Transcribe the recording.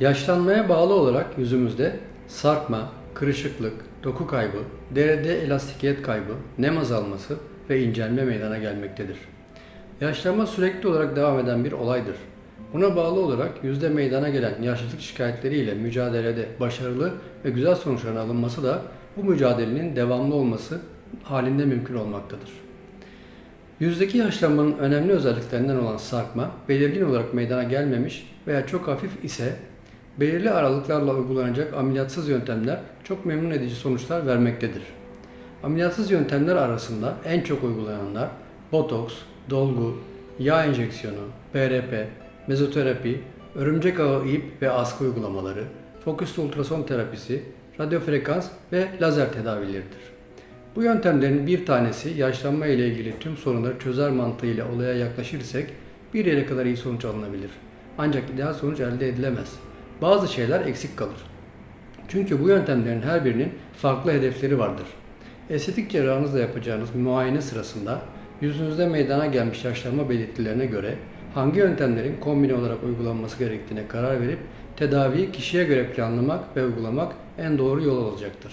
Yaşlanmaya bağlı olarak yüzümüzde sarkma, kırışıklık, doku kaybı, deride elastikiyet kaybı, nem azalması ve incelme meydana gelmektedir. Yaşlanma sürekli olarak devam eden bir olaydır. Buna bağlı olarak yüzde meydana gelen yaşlılık şikayetleriyle mücadelede başarılı ve güzel sonuçların alınması da bu mücadelenin devamlı olması halinde mümkün olmaktadır. Yüzdeki yaşlanmanın önemli özelliklerinden olan sarkma, belirgin olarak meydana gelmemiş veya çok hafif ise belirli aralıklarla uygulanacak ameliyatsız yöntemler çok memnun edici sonuçlar vermektedir. Ameliyatsız yöntemler arasında en çok uygulananlar botoks, dolgu, yağ enjeksiyonu, PRP, mezoterapi, örümcek ağı ip ve askı uygulamaları, fokuslu ultrason terapisi, radyofrekans ve lazer tedavileridir. Bu yöntemlerin bir tanesi yaşlanma ile ilgili tüm sorunları çözer mantığıyla olaya yaklaşırsak bir yere kadar iyi sonuç alınabilir. Ancak ideal sonuç elde edilemez. Bazı şeyler eksik kalır. Çünkü bu yöntemlerin her birinin farklı hedefleri vardır. Estetik cerrahınızla yapacağınız muayene sırasında yüzünüzde meydana gelmiş yaşlanma belirtilerine göre hangi yöntemlerin kombine olarak uygulanması gerektiğine karar verip tedaviyi kişiye göre planlamak ve uygulamak en doğru yol olacaktır.